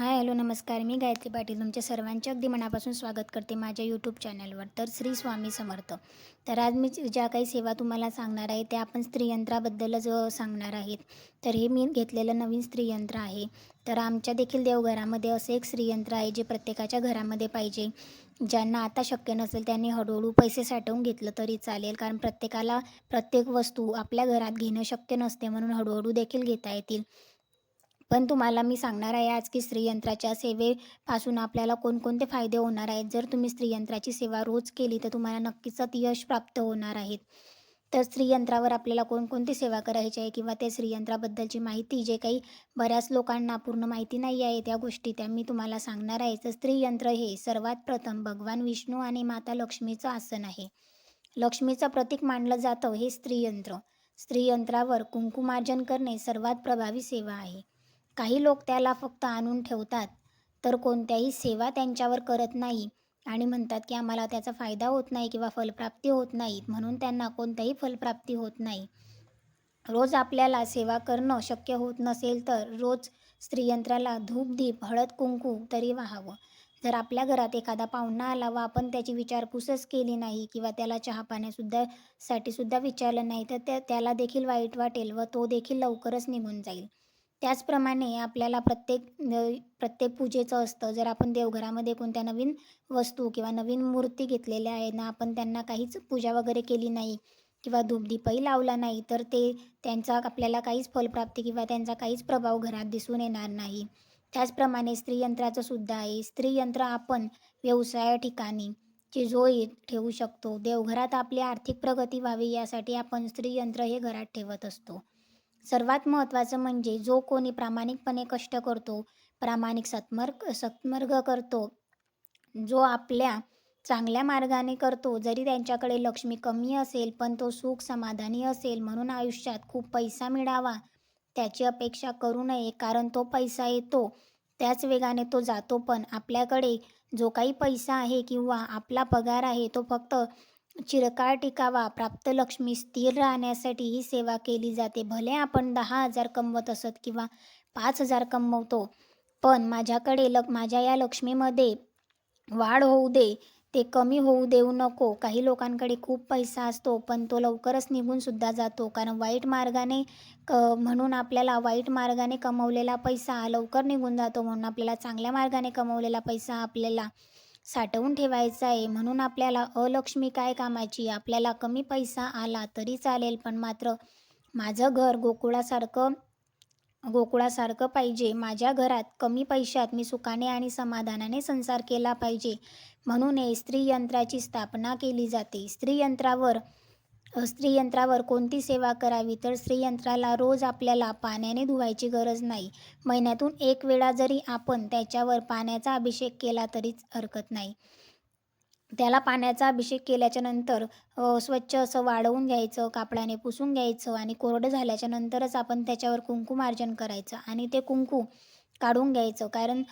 Hi hello नमस्कार. मी गायत्री पाटील. तुमच्या सर्वांचे अगदी मनापासून स्वागत करते माझ्या यूट्यूब चॅनलवर तर श्री स्वामी समर्थ. तर आज मी ज्या काही सेवा तुम्हाला सांगणार आहे त्या आपण स्त्रीयंत्राबद्दलच सांगणार आहेत. तर हे मी घेतलेलं नवीन स्त्रीयंत्र आहे. तर आमच्या देखील देवघरामध्ये असं एक स्त्रीयंत्र आहे जे प्रत्येकाच्या घरामध्ये पाहिजे. ज्यांना आता शक्य नसेल त्यांनी हळूहळू पैसे साठवून घेतलं तरी चालेल. कारण प्रत्येकाला प्रत्येक वस्तू आपल्या घरात घेणं शक्य नसते म्हणून हळूहळू देखील घेता येतील. पण तुम्हाला मी सांगणार आहे आज की स्त्रीयंत्राच्या सेवेपासून आपल्याला कोणकोणते फायदे होणार आहेत. जर तुम्ही स्त्रीयंत्राची सेवा रोज केली तर तुम्हाला नक्कीच यश प्राप्त होणार आहेत तर स्त्रीयंत्रावर आपल्याला कोणकोणती सेवा करायची आहे किंवा त्या स्त्रीयंत्राबद्दलची माहिती जे काही बऱ्याच लोकांना पूर्ण माहिती नाही आहे त्या गोष्टी त्या मी तुम्हाला सांगणार आहे. तर स्त्रीयंत्र हे सर्वात प्रथम भगवान विष्णू आणि माता लक्ष्मीचं आसन आहे. लक्ष्मीचं प्रतीक मानलं जातं हे स्त्रीयंत्र. स्त्रीयंत्रावर कुंकुमार्जन करणे सर्वात प्रभावी सेवा आहे. काही लोक त्याला फक्त आणून ठेवतात तर कोणत्याही सेवा त्यांच्यावर करत नाही. आणि म्हणतात की आम्हाला त्याचा फायदा होत नाही किंवा फलप्राप्ती होत नाही म्हणून त्यांना कोणत्याही फलप्राप्ती होत नाही. रोज आपल्याला सेवा करणं शक्य होत नसेल तर रोज स्त्रीयंत्राला धूप दीप हळद कुंकू तरी वाहावं. जर आपल्या घरात एखादा पाहुणा आला व आपण त्याची विचारपूसच केली नाही किंवा त्याला चहा पाण्यासुद्धा साठी सुद्धा विचारलं नाही तर त्या त्याला देखील वाईट वाटेल व तो देखील लवकरच निघून जाईल. त्याचप्रमाणे आपल्याला प्रत्येक प्रत्येक पूजेचं असतं. जर आपण देवघरामध्ये कोणत्या नवीन वस्तू किंवा नवीन मूर्ती घेतलेल्या आहेत ना आपण त्यांना काहीच पूजा वगैरे केली नाही किंवा धूपदीपही लावला नाही तर ते त्यांचा आपल्याला काहीच फलप्राप्ती किंवा त्यांचा काहीच प्रभाव घरात दिसून येणार नाही. त्याचप्रमाणे स्त्रीयंत्राचं सुद्धा आहे. स्त्रीयंत्र आपण व्यवसाया ठिकाणी चिजोळीत ठेवू शकतो. देवघरात आपली आर्थिक प्रगती व्हावी यासाठी आपण स्त्रीयंत्र हे घरात ठेवत असतो. सर्वात महत्त्वाचं म्हणजे जो कोणी प्रामाणिकपणे कष्ट करतो प्रामाणिक सत्मर्ग सत्मर्ग करतो जो आपल्या चांगल्या मार्गाने करतो जरी त्यांच्याकडे लक्ष्मी कमी असेल पण तो सुख समाधानी असेल म्हणून आयुष्यात खूप पैसा मिळावा त्याची अपेक्षा करू नये कारण तो पैसा येतो त्याच वेगाने तो जातो पण आपल्याकडे जो काही पैसा आहे किंवा आपला पगार आहे तो फक्त चिरकाळ टिकावा प्राप्त लक्ष्मी स्थिर राहण्यासाठी ही सेवा केली जाते. भले आपण दहा हजार कमवत असत किंवा पाच हजार कमवतो पण माझ्याकडे लक माझ्या या लक्ष्मीमध्ये वाढ होऊ दे ते कमी होऊ देऊ नको. काही लोकांकडे खूप पैसा असतो पण तो लवकरच निघून सुद्धा जातो. कारण वाईट मार्गाने क म्हणून आपल्याला वाईट मार्गाने कमवलेला पैसा लवकर निघून जातो. म्हणून आपल्याला चांगल्या मार्गाने कमवलेला पैसा आपल्याला साठवून ठेवायचा आहे. म्हणून आपल्याला अलक्ष्मी काय कामाची? आपल्याला कमी पैसा आला तरी चालेल पण मात्र माझं घर गोकुळासारखं गोकुळासारखं पाहिजे. माझ्या घरात कमी पैशात मी सुखाने आणि समाधानाने संसार केला पाहिजे. म्हणून हे स्त्रीयंत्राची स्थापना केली जाते. स्त्रीयंत्रावर स्त्रीयंत्रावर कोणती सेवा करावी? तर स्त्रीयंत्राला रोज आपल्याला पाण्याने धुवायची गरज नाही. महिन्यातून एक वेळा जरी आपण त्याच्यावर पाण्याचा अभिषेक केला तरीच हरकत नाही. त्याला पाण्याचा अभिषेक केल्याच्यानंतर स्वच्छ असं वाढवून घ्यायचं कापडाने पुसून घ्यायचं आणि कोरडं झाल्याच्या नंतरच आपण त्याच्यावर कुंकुमार्जन करायचं आणि ते कुंकू काढून घ्यायचं. कारण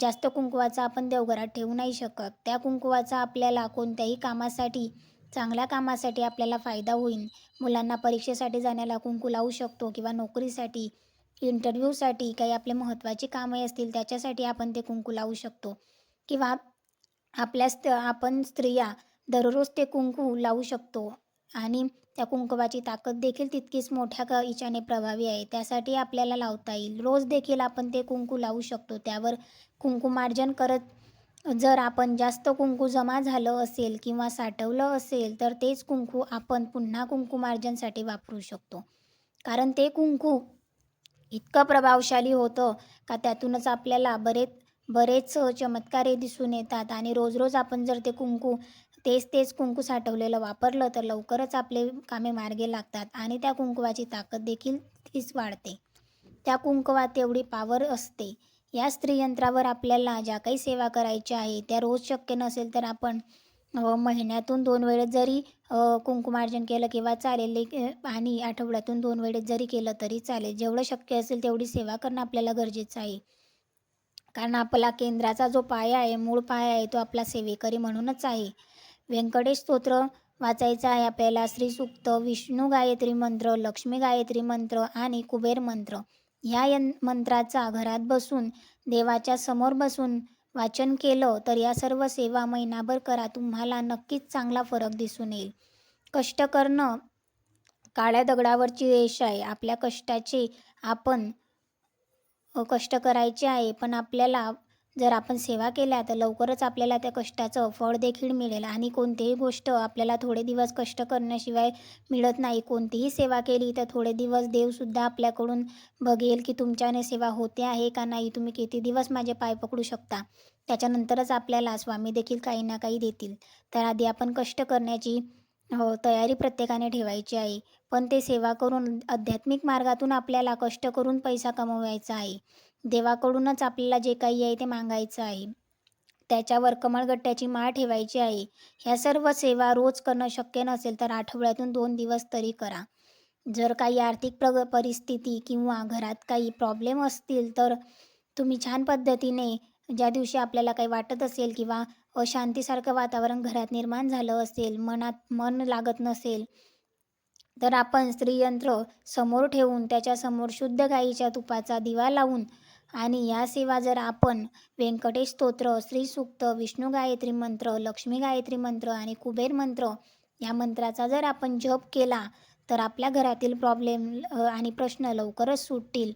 जास्त कुंकवाचा आपण देवघरात ठेवू नाही शकत. त्या कुंकवाचा आपल्याला कोणत्याही कामासाठी चांगल्या कामासाठी आपल्याला फायदा होईल. मुलांना परीक्षेसाठी जाण्याला कुंकू लावू शकतो किंवा नोकरीसाठी इंटरव्ह्यूसाठी काही आपले महत्त्वाची कामे असतील त्याच्यासाठी आपण ते कुंकू लावू शकतो. किंवा आपल्या स्त आपण स्त्रिया दररोज ते कुंकू लावू शकतो आणि त्या कुंकवाची ताकद देखील तितकीच मोठ्या क प्रभावी आहे. त्यासाठी आपल्याला लावता येईल. रोज देखील आपण ते कुंकू लावू शकतो. त्यावर कुंकुमार्जन करत जर आपण जास्त कुंकू जमा झालं असेल किंवा साठवलं असेल तर तेच कुंकू आपण पुन्हा कुंकुमार्जनसाठी वापरू शकतो. कारण ते कुंकू इतकं प्रभावशाली होतं का त्यातूनच आपल्याला बरेच बरेच चमत्कारे दिसून येतात आणि रोज रोज आपण जर ते कुंकू तेच तेच कुंकू साठवलेलं वापरलं तर लवकरच आपले कामे मार्गे लागतात आणि त्या कुंकवाची ताकद देखील तीच वाढते. त्या कुंकवात तेवढी पावर असते. या स्त्रीयंत्रावर आपल्याला ज्या काही सेवा करायच्या आहे त्या रोज शक्य नसेल तर आपण महिन्यातून दोन वेळेस जरी कुंकुमार्जन केलं किंवा चालेल एक, आणि आठवड्यातून दोन वेळेस जरी केलं तरी चालेल. जेवढं शक्य असेल तेवढी सेवा करणं आपल्याला गरजेचं आहे. कारण आपला केंद्राचा जो पाया आहे मूळ पाया आहे तो आपला सेवेकरी म्हणूनच आहे. व्यंकटेश स्तोत्र वाचायचं आहे आपल्याला. श्रीसूक्त विष्णू गायत्री मंत्र लक्ष्मी गायत्री मंत्र आणि कुबेर मंत्र. ह्या यं मंत्राचा घरात बसून देवाच्या समोर बसून वाचन केलं तर या सर्व सेवा महिनाभर करा. तुम्हाला नक्कीच चांगला फरक दिसून येईल. कष्ट करणं काळ्या दगडावरची रेष आहे. आपल्या कष्टाचे आपण कष्ट करायचे आहे पण आपल्याला जर आपण सेवा केल्या तर लवकरच आपल्याला त्या कष्टाचं फळ देखील मिळेल आणि कोणतीही गोष्ट आपल्याला थोडे दिवस कष्ट करण्याशिवाय मिळत नाही. कोणतीही सेवा केली तर थोडे दिवस देवसुद्धा आपल्याकडून बघेल की तुमच्याने सेवा होते आहे का नाही तुम्ही किती दिवस माझे पाय पकडू शकता? त्याच्यानंतरच आपल्याला स्वामी देखील काही ना काही देतील. तर आधी आपण कष्ट करण्याची हो तयारी प्रत्येकाने ठेवायची आहे. पण ते सेवा करून आध्यात्मिक मार्गातून आपल्याला कष्ट करून पैसा कमवायचा आहे. देवाकडूनच आपल्याला जे काही आहे ते मागायचं आहे. त्याच्यावर कमळगट्ट्याची माळ ठेवायची आहे. ह्या सर्व सेवा रोज करणं शक्य नसेल तर आठवड्यातून दोन दिवस तरी करा. जर काही आर्थिक प्रग परिस्थिती किंवा घरात काही प्रॉब्लेम असतील तर तुम्ही छान पद्धतीने ज्या दिवशी आपल्याला काही वाटत असेल किंवा अशांतीसारखं वातावरण घरात निर्माण झालं असेल मनात मन लागत नसेल तर आपण स्त्रीयंत्र समोर ठेवून त्याच्यासमोर शुद्ध गाईच्या तुपाचा दिवा लावून आणि या सेवा जर आपण व्यंकटेश स्तोत्र श्रीसूक्त विष्णू गायत्री मंत्र लक्ष्मी गायत्री मंत्र आणि कुबेर मंत्र या मंत्राचा जर आपण जप केला तर आपल्या घरातील प्रॉब्लेम आणि प्रश्न लवकरच सुटतील.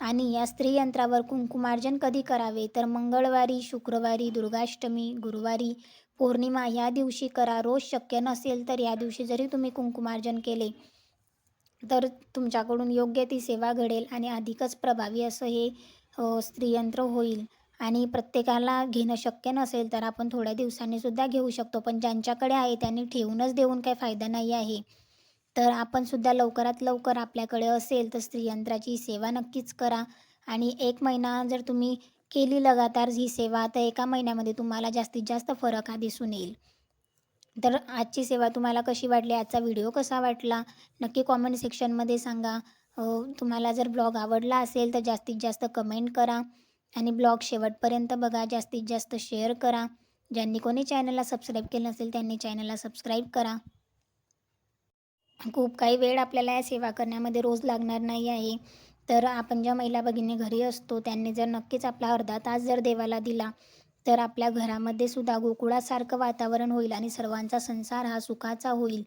आणि या स्त्रीयंत्रावर कुंकुमार्जन कधी करावे? तर मंगळवारी शुक्रवारी दुर्गाष्टमी गुरुवारी पौर्णिमा ह्या दिवशी करा. रोज शक्य नसेल तर या दिवशी जरी तुम्ही कुंकुमार्जन केले तर तुमच्याकडून योग्य ती सेवा घडेल आणि अधिकच प्रभावी असं हे हो, स्त्रीयंत्र होईल आणि प्रत्येकाला घेणं शक्य नसेल तर आपण थोड्या दिवसांनी सुद्धा घेऊ शकतो. पण ज्यांच्याकडे आहे त्यांनी ठेवूनच देऊन काही फायदा नाही आहे. तर आपण सुद्धा लवकरात लवकर आपल्याकडे असेल तर स्त्रीयंत्राची सेवा नक्कीच करा. आणि एक महिना जर तुम्ही केली लगातार ही सेवा तर एका महिन्यामध्ये तुम्हाला जास्तीत जास्त फरक हा दिसून येईल. तर आजची सेवा तुम्हाला कशी वाटली? आजचा व्हिडिओ कसा वाटला? नक्की कॉमेंट सेक्शनमध्ये सांगा. तुम्हाला जर ब्लॉग आवडला असेल तर जास्तीत जास्त कमेंट करा आणि ब्लॉग शेवटपर्यंत बघा जास्तीत जास्त शेअर करा. ज्यांनी कोणी चॅनलला सबस्क्राईब केलं नसेल त्यांनी चॅनलला सबस्क्राईब करा. खूप काही वेळ आपल्याला या सेवा करण्यामध्ये रोज लागणार नाही आहे. तर आपण ज्या महिला भगिनी घरी असतो त्यांनी जर नक्कीच आपला अर्धा तास जर देवाला दिला तर आपल्या घरामध्ये सुद्धा गोकुळासारखं वातावरण होईल आणि सर्वांचा संसार हा सुखाचा होईल.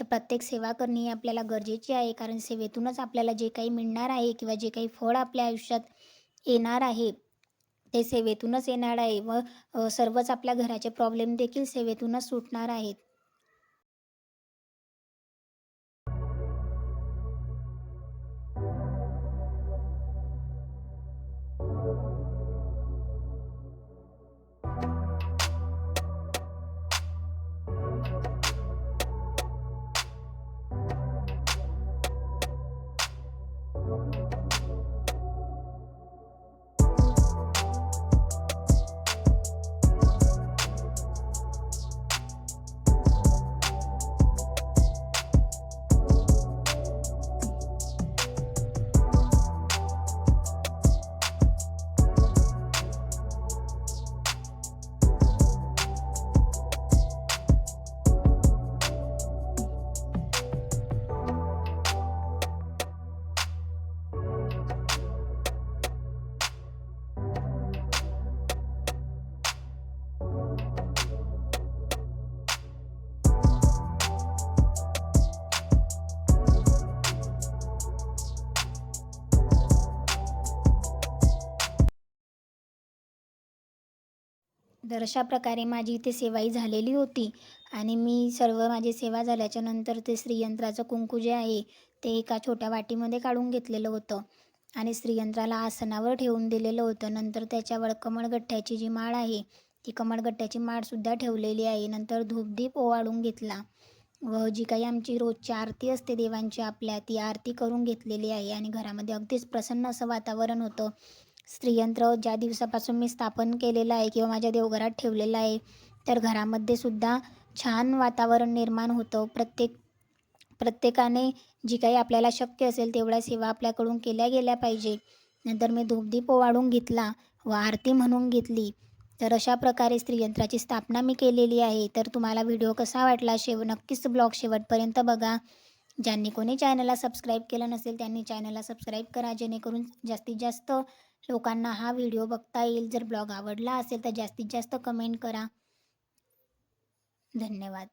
तर प्रत्येक सेवा करणे ही आपल्याला गरजेची आहे कारण सेवेतूनच आपल्याला जे काही मिळणार आहे किंवा जे काही फळ आपल्या आयुष्यात येणार आहे ते सेवेतूनच येणार आहे व सर्वच आपल्या घराचे प्रॉब्लेम देखील सेवेतूनच सुटणार आहेत. तर अशा प्रकारे माझी इथे सेवाही झालेली होती. आणि मी सर्व माझी सेवा झाल्याच्यानंतर ते श्रीयंत्राचं कुंकू जे आहे ते एका छोट्या वाटीमध्ये काढून घेतलेलं होतं. आणि श्रीयंत्राला आसनावर ठेवून दिलेलं होतं. नंतर त्याच्यावर कमळगठ्ठ्याची जी माळ आहे ती कमळगट्ट्याची माळसुद्धा ठेवलेली आहे. नंतर धूपदीप ओवाळून घेतला. व जी काही आमची रोजची आरती असते देवांची आपल्या ती आरती करून घेतलेली आहे. आणि घरामध्ये अगदीच प्रसन्न असं वातावरण होतं. स्त्रीयंत्र ज्या दिवसापासून मी स्थापन केलेलं आहे किंवा माझ्या देवघरात ठेवलेलं आहे तर घरामध्ये सुद्धा छान वातावरण निर्माण होतं. प्रत्येक प्रत्येकाने जी काही आपल्याला शक्य असेल तेवढ्या सेवा आपल्याकडून केल्या गेल्या पाहिजे. नंतर मी धूपदीप ओवाळून घेतला व आरती म्हणून घेतली. तर अशा प्रकारे स्त्रीयंत्राची स्थापना मी केलेली आहे. तर तुम्हाला व्हिडिओ कसा वाटला शेव नक्कीच ब्लॉग शेवटपर्यंत बघा. ज्यांनी कोणी चॅनलला सबस्क्राईब केलं नसेल त्यांनी चॅनलला सबस्क्राईब करा जेणेकरून जास्तीत जास्त लोकांना हा व्हिडिओ बघता येईल. जर ब्लॉग आवडला असेल तर जास्तीत जास्त कमेंट करा. धन्यवाद.